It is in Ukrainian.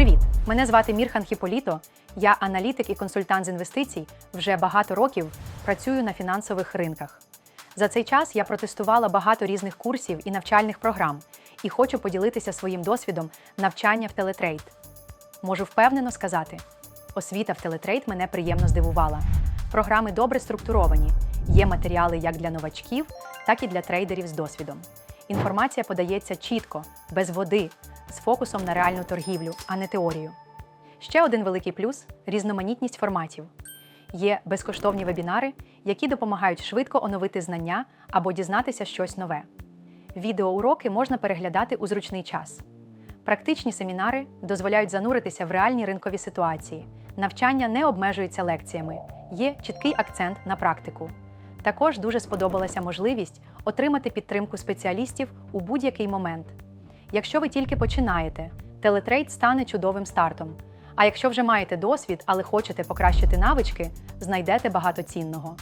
Привіт! Мене звати Мірхан Хіполіто. Я аналітик і консультант з інвестицій. Вже багато років працюю на фінансових ринках. За цей час я протестувала багато різних курсів і навчальних програм і хочу поділитися своїм досвідом навчання в телетрейд. Можу впевнено сказати, освіта в телетрейд мене приємно здивувала. Програми добре структуровані, є матеріали як для новачків, так і для трейдерів з досвідом. Інформація подається чітко, без води, з фокусом на реальну торгівлю, а не теорію. Ще один великий плюс різноманітність форматів. Є безкоштовні вебінари, які допомагають швидко оновити знання або дізнатися щось нове. Відеоуроки можна переглядати у зручний час. Практичні семінари дозволяють зануритися в реальні ринкові ситуації. Навчання не обмежується лекціями, є чіткий акцент на практику. Також дуже сподобалася можливість отримати підтримку спеціалістів у будь-який момент. Якщо ви тільки починаєте, телетрейд стане чудовим стартом. А якщо вже маєте досвід, але хочете покращити навички, знайдете багато цінного.